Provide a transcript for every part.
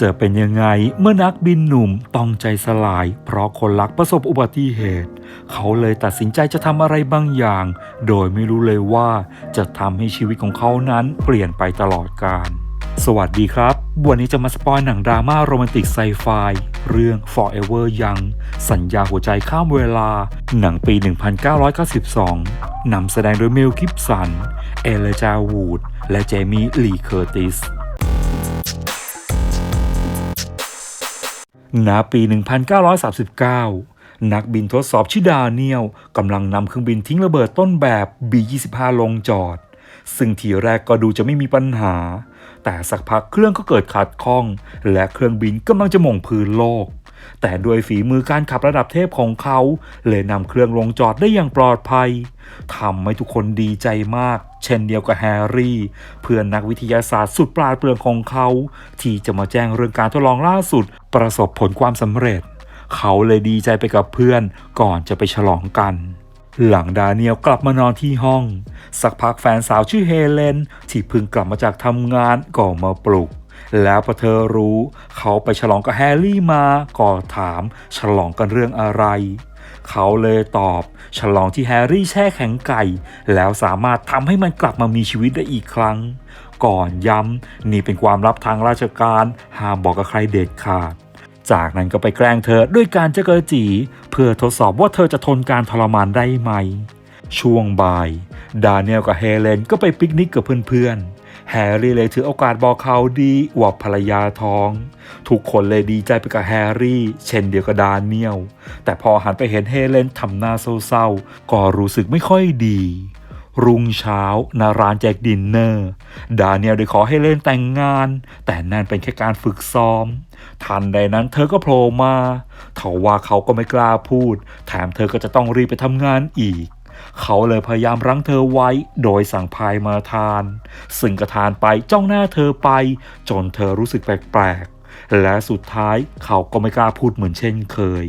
จะเป็นยังไงเมื่อนักบินหนุ่มต้องใจสลาย เพราะคนรักประสบอุบัติเหตุ เขาเลยตัดสินใจจะทำอะไรบางอย่าง โดยไม่รู้เลยว่าจะทำให้ชีวิตของเขานั้นเปลี่ยนไปตลอดกาลสวัสดีครับ วันนี้จะมาสปอยหนังดราม่าโรแมนติกไซไฟเรื่อง Forever Young สัญญาหัวใจข้ามเวลา หนังปี 1992 นำแสดงโดยเมล กิฟสัน เอเลจาวูด และเจมี่ ลีเคอร์ติส ณปี 1939 นักบินทดสอบชื่อดาเนียลกำลังนำเครื่องบินทิ้งระเบิดต้นแบบ B-25 ลงจอด ซึ่งทีแรกก็ดูจะไม่มีปัญหา แต่สักพักเครื่องก็เกิดขัดข้อง และเครื่องบินกำลังจะหม่งพื้นโลก แต่ด้วยฝีมือการขับระดับเทพของเขา เลยนำเครื่องลงจอดได้อย่างปลอดภัยทำให้ทุกคนดีใจมาก เช่นเดียวกับแฮร์รี่ เพื่อนนักวิทยาศาสตร์สุดปราดเปรื่องของเขา ที่จะมาแจ้งเรื่องการทดลองล่าสุด ประสบผลความสำเร็จ เขาเลยดีใจไปกับเพื่อนก่อนจะไปฉลองกัน หลังดาเนียลกลับมานอนที่ห้อง สักพักแฟนสาวชื่อเฮเลน ที่เพิ่งกลับมาจากทำงานก็มาปลุก แล้วพอเธอรู้ เขาไปฉลองกับแฮร์รี่มาก็ถามฉลองกันเรื่องอะไร เขาเลยตอบ ฉลองที่แฮร์รี่แช่แข็งไก่ แล้วสามารถทำให้มันกลับมามีชีวิตได้อีกครั้ง ก่อนย้ำนี่เป็นความลับทางราชการห้ามบอกกับใครเด็ดขาด จากนั้นก็ไปแกล้งเธอด้วยการเจะกระจี เพื่อทดสอบว่าเธอจะทนการทรมานได้ไหม ช่วงบ่าย ดาเนียลกับเฮเลนก็ไปปิกนิกกับเพื่อนๆ แฮร์รี่เลยถือโอกาสบอกเขาดีว่าภรรยาท้อง ทุกคนเลยดีใจไปกับแฮร์รี่ เช่นเดียวกับดาเนียล แต่พอหันไปเห็นเฮเลนทำหน้าเศร้าๆ ก็รู้สึกไม่ค่อยดี รุ่งเช้านาร้านแจกดินเนอร์ ดาเนียลได้ขอให้เล่นแต่งงาน แต่นั่นเป็นแค่การฝึกซ้อม ทันใดนั้นเธอก็โผล่มาเถาว่าเขาก็ไม่กล้าพูด แถมเธอก็จะต้องรีบไปทำงานอีก เขาเลยพยายามรั้งเธอไว้ โดยสั่งพายมาทาน ซึ่งกระทานไปจ้องหน้าเธอไป จนเธอรู้สึกแปลกๆ และสุดท้ายเขาก็ไม่กล้าพูดเหมือนเช่นเคย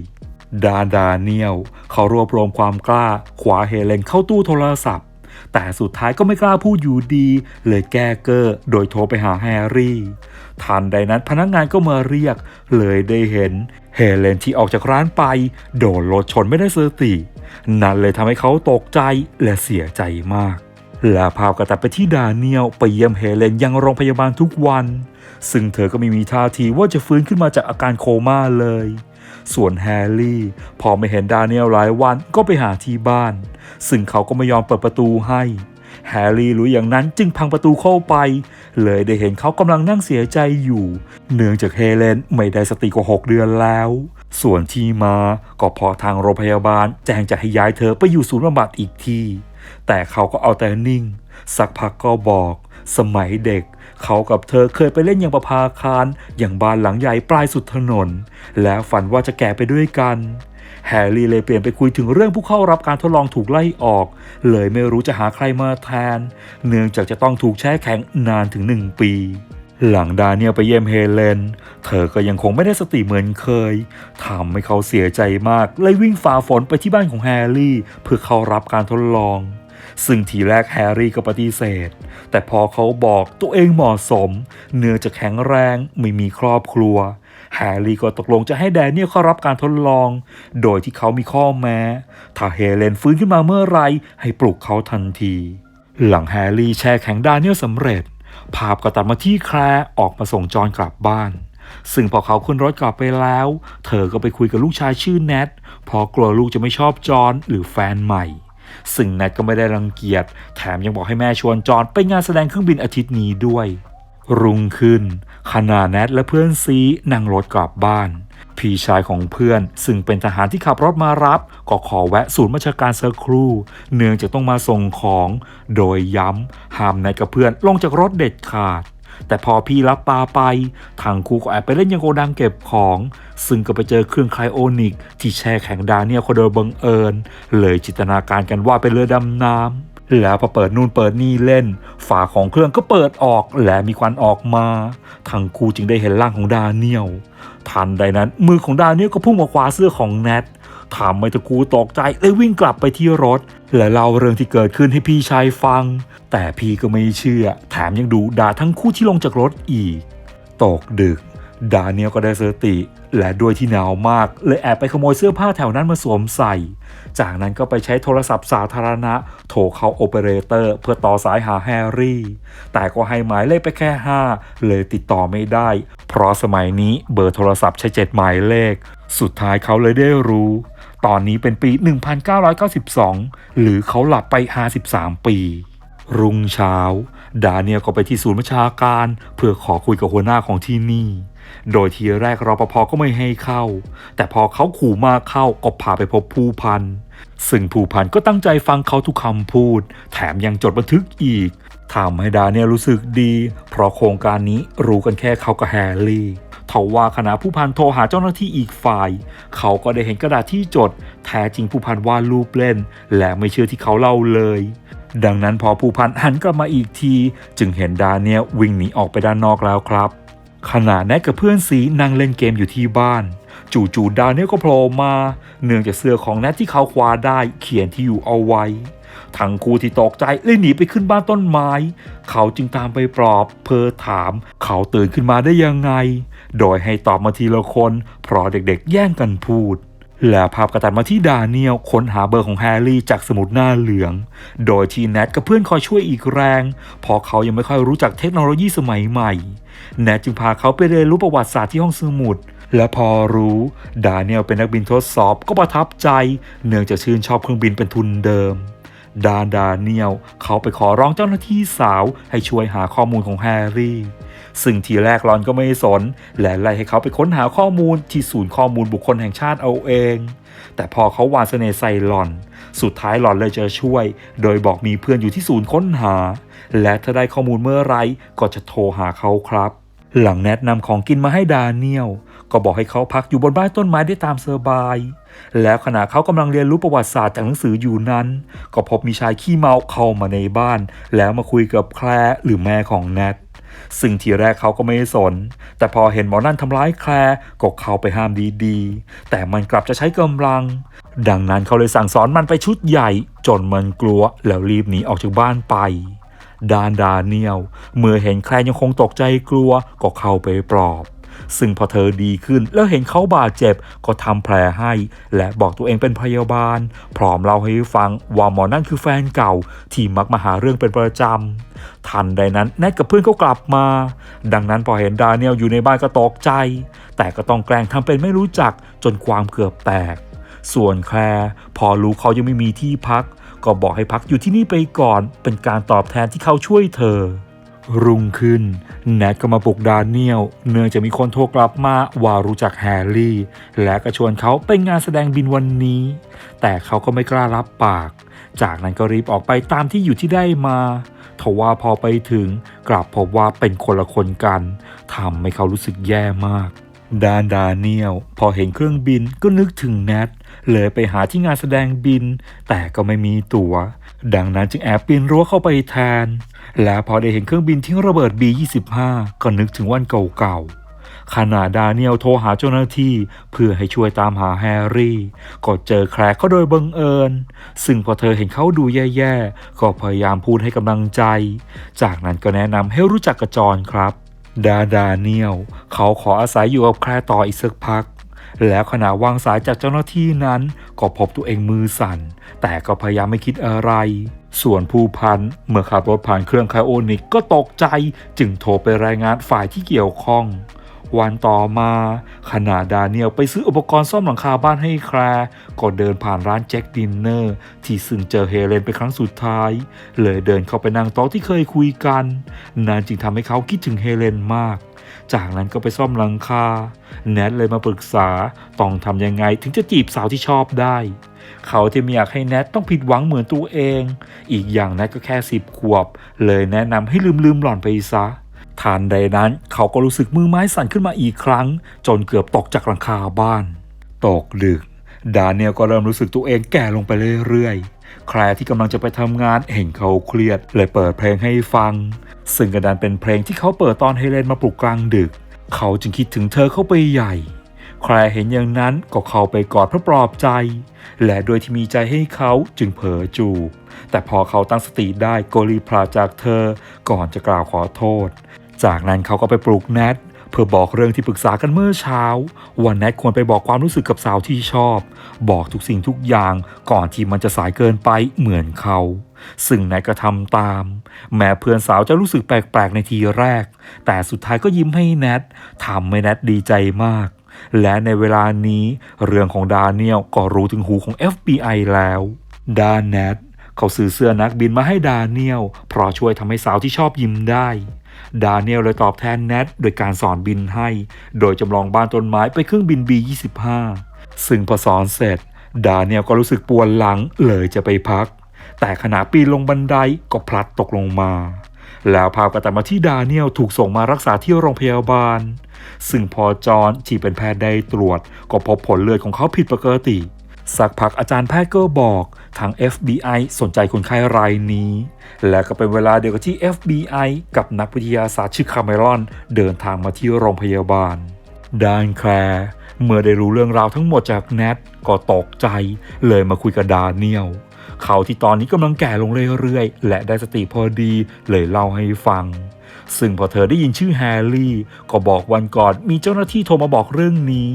ดาดาเนียลเขารวบรวมความกล้าขวาเฮเลนเข้าตู้โทรศัพท์ แต่สุดท้ายก็ไม่กล้าพูดอยู่ดี เลยแก้เกอร์โดยโทรไปหาแฮร์รี่ ทันใดนั้นพนักงานก็มาเรียก เลยได้เห็นเฮเลนที่ออกจากร้านไป โดนรถชนไม่ได้สติ นั่นเลยทำให้เขาตกใจและเสียใจมากและภากระตัดไปที่ดาเนียลไปเยี่ยมเฮเลนยังโรงพยาบาลทุกวัน ซึ่งเธอก็ไม่มีท่าทีว่าจะฟื้นขึ้นมาจากอาการโคม่าเลย ส่วนแฮร์รี่พอไม่เห็นดาเนียลหลายวันก็ไปหาที่บ้าน ซึ่งเขาก็ไม่ยอมเปิดประตูให้ แฮร์รี่รู้อย่างนั้นจึงพังประตูเข้าไป เลยได้เห็นเขากำลังนั่งเสียใจอยู่ เนื่องจากเฮเลนไม่ได้สติกว่า6เดือนแล้ว ส่วนที่มาก็พราะทางโรงพยาบาลแจ้งจะให้ย้ายเธอไปอยู่ศูนย์บำบัดอีกที แต่เขาก็เอาแต่นิ่ง สักพักก็บอก สมัยเด็ก เขากับเธอเคยไปเล่นอย่างประภาคาร อย่างบ้านหลังใหญ่ปลายสุดถนน แล้วฝันว่าจะแก่ไปด้วยกัน แฮร์รี่เลยเปลี่ยนไปคุยถึงเรื่องผู้เข้ารับการทดลองถูกไล่ออก เลยไม่รู้จะหาใครมาแทน เนื่องจากจะต้องถูกแช่แข็งนานถึงหนึ่งปีหลังดาเนียลไปเยี่ยมเฮเลน เธอก็ยังคงไม่ได้สติเหมือนเคย ทำให้เขาเสียใจมากเลยวิ่งฝ่าฝนไปที่บ้านของแฮร์รี่ เพื่อเข้ารับการทดลอง ซึ่งทีแรกแฮร์รี่ก็ปฏิเสธ แต่พอเขาบอกตัวเองเหมาะสม เนื้อจะแข็งแรงไม่มีครอบครัว แฮร์รี่ก็ตกลงจะให้แดเนียลเข้ารับการทดลอง โดยที่เขามีข้อแม้ ถ้าเฮเลนฟื้นขึ้นมาเมื่อไรให้ปลุกเขาทันที หลังแฮร์รี่แช่แข็งแดเนียลสำเร็จ ภาพก็ตัดมาที่แคร์ออกมาส่งจอห์นกลับบ้านซึ่งพอเขาขึ้นรถกลับไปแล้ว เธอก็ไปคุยกับลูกชายชื่อแนทเพราะกลัวลูกจะไม่ชอบจอห์นหรือแฟนใหม่ ซึ่งแนทก็ไม่ได้รังเกียจ แถมยังบอกให้แม่ชวนจอนไปงานแสดงเครื่องบินอาทิตย์นี้ด้วย รุ่งขึ้นขณะแนทและเพื่อนซีนั่งรถกลับบ้าน พี่ชายของเพื่อน ซึ่งเป็นทหารที่ขับรถมารับ ก็ขอแวะศูนย์ราชการสักครูเนื่องจากต้องมาส่งของ โดยย้ำห้ามแนทกับเพื่อนลงจากรถเด็ดขาด แต่พอพี่รับปลาไป ทางครูก็แอบไปเล่นยังโกดังเก็บของ ซึ่งก็ไปเจอเครื่องไคลโอนิก ที่แช่แข็งดาเนียลเขาโดยบังเอิญ เลยจินตนาการกันว่าเป็นเรือดำน้ำแล้วพอเปิดนู่นเปิดนี่เล่น ฝาของเครื่องก็เปิดออกและมีควันออกมาทั้งครูจึงได้เห็นร่างของดาเนียลทันใดนั้นมือของดาเนียลก็พุ่งมาคว้าเสื้อของแนท ทำให้ตะกูตกใจเลยวิ่งกลับไปที่รถ และเล่าเรื่องที่เกิดขึ้นให้พี่ชายฟัง แต่พี่ก็ไม่เชื่อ แถมยังดูด่าทั้งคู่ที่ลงจากรถอีก ตกดึก ดาเนียลก็ได้สติ และด้วยที่หนาวมาก เลยแอบไปขโมยเสื้อผ้าแถวนั้นมาสวมใส่ จากนั้นก็ไปใช้โทรศัพท์สาธารณะ โทรเข้าโอเปอเรเตอร์ เพื่อต่อสายหาแฮร์รี่ แต่ก็ให้หมายเลขไปแค่ 5 เลยติดต่อไม่ได้ เพราะสมัยนี้เบอร์โทรศัพท์ใช้7หมายเลข สุดท้ายเขาเลยได้รู้ ตอนนี้เป็นปี 1992 หรือเขาหลับไป 53 ปี รุ่งเช้า ดาเนียลก็ไปที่ศูนย์ประชาการ เพื่อขอคุยกับหัวหน้าของที่นี่ โดยทีแรกรปภก็ไม่ให้เข้า แต่พอเขาขู่มาเข้าก็พาไปพบผู้พัน ซึ่งผู้พันก็ตั้งใจฟังเขาทุกคำพูด แถมยังจดบันทึกอีกทำให้ดาเนียลรู้สึกดี เพราะโครงการนี้รู้กันแค่เขากับแฮร์รี่ ทว่าขณะผู้พันโทรหาเจ้าหน้าที่อีกฝ่าย เขาก็ได้เห็นกระดาษที่จด แท้จริงผู้พันวาดรูปเล่น และไม่เชื่อที่เขาเล่าเลย ดังนั้นพอผู้พันหันกลับมาอีกที จึงเห็นดาเนียวิ่งหนีออกไปด้านนอกแล้วครับ ขณะแนทกับเพื่อนสีนั่งเล่นเกมอยู่ที่บ้านจู่ๆดาเนียก็โผล่มา เนื่องจากเสื้อของแนทที่เขาคว้าได้เขียนที่อยู่เอาไว้ ทั้งคู่ที่ตกใจเลยหนีไปขึ้นบ้านต้นไม้ เขาจึงตามไปปลอบ เพอถาม เขาตื่นขึ้นมาได้ยังไง โดยให้ตอบมาทีละคน เพราะเด็กๆ แย่งกันพูด แล้วภาพกระตัดมาที่ดาเนียลค้นหาเบอร์ของแฮร์รี่จากสมุดหน้าเหลือง โดยที่แนทกับเพื่อนคอยช่วยอีกแรง เพราะเขายังไม่ค่อยรู้จักเทคโนโลยีสมัยใหม่ แนทจึงพาเขาไปเรียนรู้ประวัติศาสตร์ที่ห้องสมุดและพอรู้ ดาเนียลเป็นนักบินทดสอบก็ประทับใจ เนื่องจากชื่นชอบเครื่องบินเป็นทุนเดิม ดานดาเนียลเขาไปขอร้องเจ้าหน้าที่สาวให้ช่วยหาข้อมูลของแฮร์รี่ ซึ่งทีแรกหลอนก็ไม่สน และไล่ให้เขาไปค้นหาข้อมูลที่ศูนย์ข้อมูลบุคคลแห่งชาติเอาเอง แต่พอเขาวานเสน่ห์ใส่หลอน สุดท้ายหลอนเลยจะช่วย โดยบอกมีเพื่อนอยู่ที่ศูนย์ค้นหา และถ้าได้ข้อมูลเมื่อไรก็จะโทรหาเขาครับ หลังแนะนำของกินมาให้ดาเนียลก็บอกให้เขาพักอยู่บนบ้านต้นไม้ได้ตามสบาย แล้วขณะเขากำลังเรียนรู้ประวัติศาสตร์จากหนังสืออยู่นั้น ก็พบมีชายขี้เมาเข้ามาในบ้าน แล้วมาคุยกับแคลร์หรือแม่ของแนท ซึ่งทีแรกเขาก็ไม่สน แต่พอเห็นหมอนั่นทำร้ายแคลร์ก็เข้าไปห้ามดีๆ แต่มันกลับจะใช้กำลัง ดังนั้นเขาเลยสั่งสอนมันไปชุดใหญ่ จนมันกลัวแล้วรีบหนีออกจากบ้านไปดานดาเนียลเมื่อเห็นแคลร์ยังคงตกใจกลัวก็เข้าไปปลอบ ซึ่งพอเธอดีขึ้นแล้วเห็นเขาบาดเจ็บก็ทำแผลให้ และบอกตัวเองเป็นพยาบาล พร้อมเล่าให้ฟังว่าหมอนั่นคือแฟนเก่า ที่มักมาหาเรื่องเป็นประจำทันใดนั้นแนทกับเพื่อนก็กลับมา ดังนั้นพอเห็นดาเนียลอยู่ในบ้านก็ตกใจ แต่ก็ต้องแกล้งทำเป็นไม่รู้จักจนความเกือบแตก ส่วนแคลร์พอรู้เขายังไม่มีที่พัก ก็บอกให้พักอยู่ที่นี่ไปก่อน เป็นการตอบแทนที่เขาช่วยเธอ รุ่งขึ้น แนทก็มาปลุกดาเนียล เนื่องจากมีคนโทรกลับมาว่ารู้จักแฮร์รี่ และก็ชวนเขาไปงานแสดงบินวันนี้ แต่เขาก็ไม่กล้ารับปาก จากนั้นก็รีบออกไปตามที่อยู่ที่ได้มาทว่าพอไปถึงกลับพบว่าเป็นคนละคนกันทำให้เขารู้สึกแย่มากดานดาเนียลพอเห็นเครื่องบินก็นึกถึงแนทเลยไปหาที่งานแสดงบิน แต่ก็ไม่มีตัว๋ว ดังนั้นจึงแอบปีนรั้วเข้าไปแทน แล้วพอได้เห็นเครื่องบินทิ้งระเบิด B25 ก็นึกถึงวันเก่าๆขณะดาเนียลโทรหาเจ้าหน้าที่เพื่อให้ช่วยตามหาแฮร์รี่ ก็เจอแคลร์เขาโดยบังเอิญ ซึ่งพอเธอเห็นเขาดูแย่ๆ ก็พยายามพูดให้กำลังใจ จากนั้นก็แนะนำให้รู้จักกระจรครับ ดาดาเนียลเขาขออาศัยอยู่กับแคลร์ต่ออีกสักพัก แล้วขณะวางสายจากเจ้าหน้าที่นั้น ก็พบตัวเองมือสั่น แต่ก็พยายามไม่คิดอะไร ส่วนผู้พันเมื่อขับรถผ่านเครื่องไคโอนิกก็ตกใจจึงโทรไปรายงานฝ่ายที่เกี่ยวข้อง วันต่อมา ขณะดาเนียลไปซื้ออุปกรณ์ซ่อมหลังคาบ้านให้แคลร์ก็เดินผ่านร้านแจ็คดินเนอร์ ที่ซึ่งเจอเฮเลนเป็นครั้งสุดท้าย เลยเดินเข้าไปนั่งโต๊ะที่เคยคุยกันนั่นจึงทำให้เขาคิดถึงเฮเลนมาก จากนั้นก็ไปซ่อมหลังคา แนทเลยมาปรึกษาต้องทำยังไงถึงจะจีบสาวที่ชอบได้ เขาที่ไม่อยากให้แนทต้องผิดหวังเหมือนตัวเอง อีกอย่างแนทก็แค่สิบขวบ เลยแนะนำให้ลืมลืมหล่อนไปซะทันใดนั้นเขาก็รู้สึกมือไม้สั่นขึ้นมาอีกครั้ง จนเกือบตกจากหลังคาบ้าน ตกดึก ดาเนียลก็เริ่มรู้สึกตัวเองแก่ลงไปเรื่อยๆ แคลร์ที่กำลังจะไปทำงานเห็นเขาเครียดเลยเปิดเพลงให้ฟัง ซึ่งกระดานเป็นเพลงที่เขาเปิดตอนเฮเลนมาปลุกกลางดึก เขาจึงคิดถึงเธอเข้าไปใหญ่แคร์เห็นอย่างนั้นก็เข้าไปกอดเพื่อปลอบใจ และโดยที่มีใจให้เขาจึงเผลอจูบ แต่พอเขาตั้งสติได้ก็รีพลาจากเธอก่อนจะกล่าวขอโทษ จากนั้นเขาก็ไปปลุกแนทเพื่อบอกเรื่องที่ปรึกษากันเมื่อเช้าว่าแนทควรไปบอกความรู้สึกกับสาวที่ชอบ บอกทุกสิ่งทุกอย่างก่อนที่มันจะสายเกินไปเหมือนเขา ซึ่งแนทก็ทำตาม แม้เพื่อนสาวจะรู้สึกแปลกๆในทีแรก แต่สุดท้ายก็ยิ้มให้แนททำให้แนทดีใจมาก และในเวลานี้เรื่องของดาเนียลก็รู้ถึงหูของ FBI แล้ว ดานแนทเขาซื้อเสื้อนักบินมาให้ดาเนียลเพราะช่วยทำให้สาวที่ชอบยิ้มได้ดาเนียลเลยตอบแทนแนทโดยการสอนบินให้ โดยจำลองบ้านต้นไม้ไปเครื่องบิน B25 ซึ่งพอสอนเสร็จ ดาเนียลก็รู้สึกปวดหลังเลยจะไปพัก แต่ขณะปีนลงบันไดก็พลัดตกลงมา แล้วภาพก็ตัดมาที่ดาเนียลถูกส่งมารักษาที่โรงพยาบาล ซึ่งพอจอนที่เป็นแพทย์ได้ตรวจ ก็พบผลเลือดของเขาผิดปกติ สักพักอาจารย์แพทย์ก็บอกทาง FBI สนใจคนไข้รายนี้ และก็เป็นเวลาเดียวกับที่ FBI กับนักวิทยาศาสตร์ชื่อคาเมรอน เดินทางมาที่โรงพยาบาลดานแคลร์เมื่อได้รู้เรื่องราวทั้งหมดจากแนทก็ตกใจ เลยมาคุยกับดาเนียล เขาที่ตอนนี้กำลังแก่ลงเรื่อยๆ และได้สติพอดีเลยเล่าให้ฟัง ซึ่งพอเธอได้ยินชื่อแฮร์รี่ ก็บอกวันก่อนมีเจ้าหน้าที่โทรมาบอกเรื่องนี้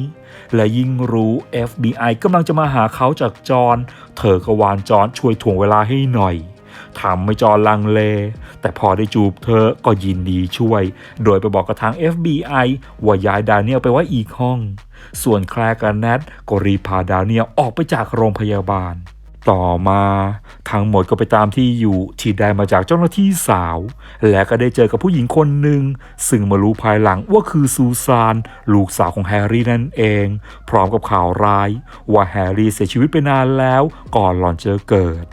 และยิ่งรู้ FBI กำลังจะมาหาเขาจากจอห์นเธอก็วานจอห์นช่วยถ่วงเวลาให้หน่อยทำให้จอห์นลังเล แต่พอได้จูบเธอก็ยินดีช่วย โดยไปบอกกับทาง FBI ว่าย้ายดาเนียลไปไว้อีกห้อง ส่วนแคลร์กับแนทก็รีพาดาเนียลออกไปจากโรงพยาบาล ต่อมาทั้งหมดก็ไปตามที่อยู่ที่ได้มาจากเจ้าหน้าที่สาว และก็ได้เจอกับผู้หญิงคนหนึ่ง ซึ่งมารู้ภายหลังว่าคือซูซาน ลูกสาวของแฮร์รี่นั่นเอง พร้อมกับข่าวร้าย ว่าแฮร์รี่เสียชีวิตไปนานแล้วก่อนหลอนเจอเกิด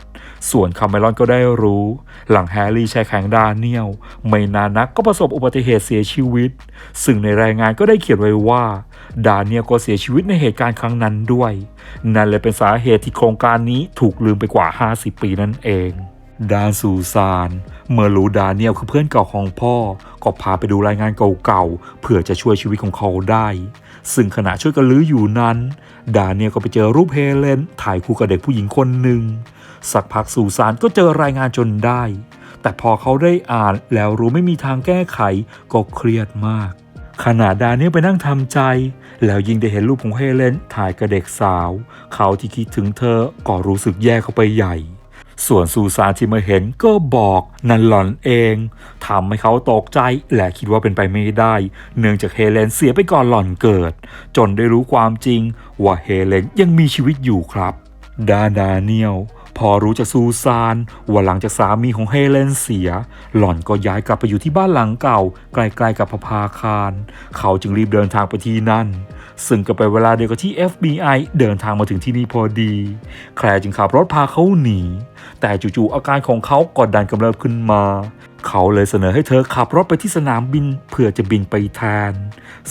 ส่วนคาเมรอนก็ได้รู้ หลังแฮร์รี่แช่แข็งดาเนียลไม่นานนักก็ประสบอุบัติเหตุเสียชีวิต ซึ่งในรายงานก็ได้เขียนไว้ว่า ดาเนียก็เสียชีวิตในเหตุการณ์ครั้งนั้นด้วย นั่นเลยเป็นสาเหตุที่โครงการนี้ถูกลืมไปกว่า 50 ปีนั่นเองดานซูซาน เมื่อรู้ดาเนียลคือเพื่อนเก่าของพ่อ ก็พาไปดูรายงานเก่าๆ เพื่อจะช่วยชีวิตของเขาได้ ซึ่งขณะช่วยกันลื้ออยู่นั้น ดาเนียลก็ไปเจอรูปเฮเลนถ่ายคู่กับเด็กผู้หญิงคนหนึ่ง สักพักซูซานก็เจอรายงานจนได้ แต่พอเขาได้อ่านแล้วรู้ไม่มีทางแก้ไขก็เครียดมากขณะดาเนียลไปนั่งทำใจ แล้วยิ่งได้เห็นรูปของเฮเลนถ่ายกับเด็กสาว เขาที่คิดถึงเธอก็รู้สึกแย่เข้าไปใหญ่ ส่วนซูซานที่มาเห็นก็บอกนั่นหลอนเองทำให้เขาตกใจและคิดว่าเป็นไปไม่ได้ เนื่องจากเฮเลนเสียไปก่อนหล่อนเกิด จนได้รู้ความจริงว่าเฮเลนยังมีชีวิตอยู่ครับ ดาดาเนียล พอรู้จากซูซานว่าหลังจากสามีของเฮเลนเสีย หล่อนก็ย้ายกลับไปอยู่ที่บ้านหลังเก่า ใกล้ๆกับพภาคาร เขาจึงรีบเดินทางไปที่นั่น ซึ่งก็เป็นเวลาเดียวกับที่ FBI เดินทางมาถึงที่นี่พอดี แคลร์จึงขับรถพาเขาหนี แต่จู่ๆอาการของเขากดดันกำเริบขึ้นมา เขาเลยเสนอให้เธอขับรถไปที่สนามบินเพื่อจะบินไปแทน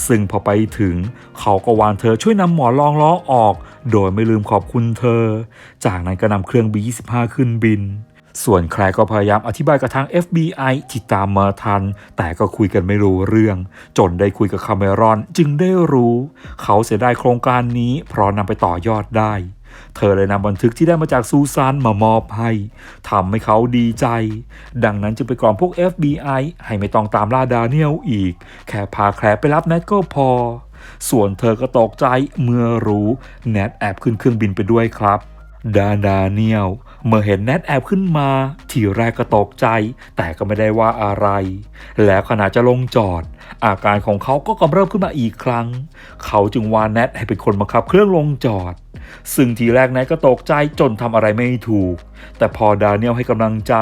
ซึ่งพอไปถึง เขาก็วานเธอช่วยนำหมอนรองล้อออก โดยไม่ลืมขอบคุณเธอ จากนั้นก็นำเครื่อง B25 ขึ้นบิน ส่วนแคร์ก็พยายามอธิบายกับทาง FBI ที่ตามมาทัน แต่ก็คุยกันไม่รู้เรื่อง จนได้คุยกับคาเมรอนจึงได้รู้ เขาเสียดายโครงการนี้เพราะนำไปต่อยอดได้ เธอเลยนำบันทึกที่ได้มาจากซูซานมามอบให้ทำให้เขาดีใจ ดังนั้นจึงไปกล่อมพวก FBI ให้ไม่ต้องตามล่าดาเนียลอีก แค่พาแคลร์ไปรับแนทก็พอ ส่วนเธอก็ตกใจเมื่อรู้แนทแอบขึ้นเครื่องบินไปด้วยครับ ดาดาเนียล เมื่อเห็นแนทแอบขึ้นมา ทีแรกก็ตกใจ แต่ก็ไม่ได้ว่าอะไร แล้วขณะจะลงจอด อาการของเขาก็กำเริบขึ้นมาอีกครั้ง เขาจึงวานแนทให้เป็นคนบังคับเครื่องลงจอด ซึ่งทีแรกแนทก็ตกใจจนทำอะไรไม่ถูก แต่พอดาเนียลให้กำลังใจ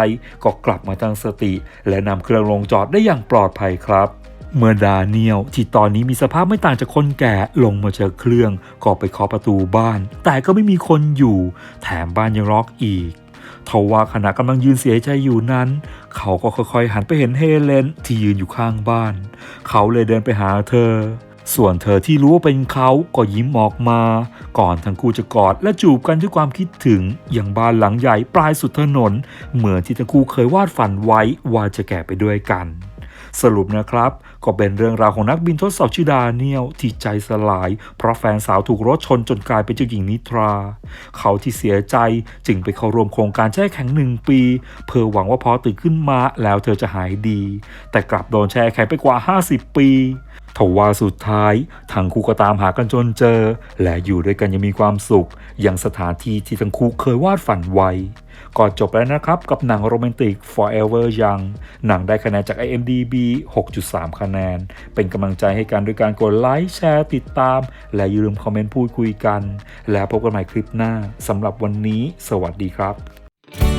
ก็กลับมาตั้งสติ และนำเครื่องลงจอดได้อย่างปลอดภัยครับ เมื่อดาเนียลที่ตอนนี้มีสภาพไม่ต่างจากคนแก่ลงมาเจากเครื่องก็ไปเคาะประตูบ้าน แต่ก็ไม่มีคนอยู่ แถมบ้านยังล็อกอีกทว่าขณะกำลังยืนเสียใจอยู่นั้น เขาก็ค่อยๆหันไปเห็นเฮเลนที่ยืนอยู่ข้างบ้าน เขาเลยเดินไปหาเธอ ส่วนเธอที่รู้ว่าเป็นเขาก็ยิ้มออกมา ก่อนทั้งคู่จะกอดและจูบกันด้วยความคิดถึง อย่างบ้านหลังใหญ่ปลายสุดถนน เหมือนที่ทั้งคู่เคยวาดฝันไว้ว่าจะแก่ไปด้วยกัน สรุปนะครับ ก็เป็นเรื่องราวของนักบินทดสอบชื่อดาเนียลที่ใจสลาย เพราะแฟนสาวถูกรถชนจนกลายเป็นเจ้าหญิงนิทรา เขาที่เสียใจจึงไปเข้าร่วมโครงการแช่แข็งหนึ่งปี เพื่อหวังว่าพอตื่นขึ้นมาแล้วเธอจะหายดี แต่กลับโดนแช่แข็งไปกว่า 50 ปี ทว่าสุดท้ายทั้งคู่ก็ตามหากันจนเจอ และอยู่ด้วยกันยังมีความสุข อย่างสถานที่ที่ทั้งคู่เคยวาดฝันไว้ก็จบแล้วนะครับกับหนังโรแมนติก Forever Young หนังได้คะแนนจาก IMDb 6.3 คะแนน เป็นกำลังใจให้กันด้วยการกดไลค์แชร์ติดตาม และอย่าลืมคอมเมนต์พูดคุยกัน แล้วพบกันใหม่คลิปหน้าสำหรับวันนี้ สวัสดีครับ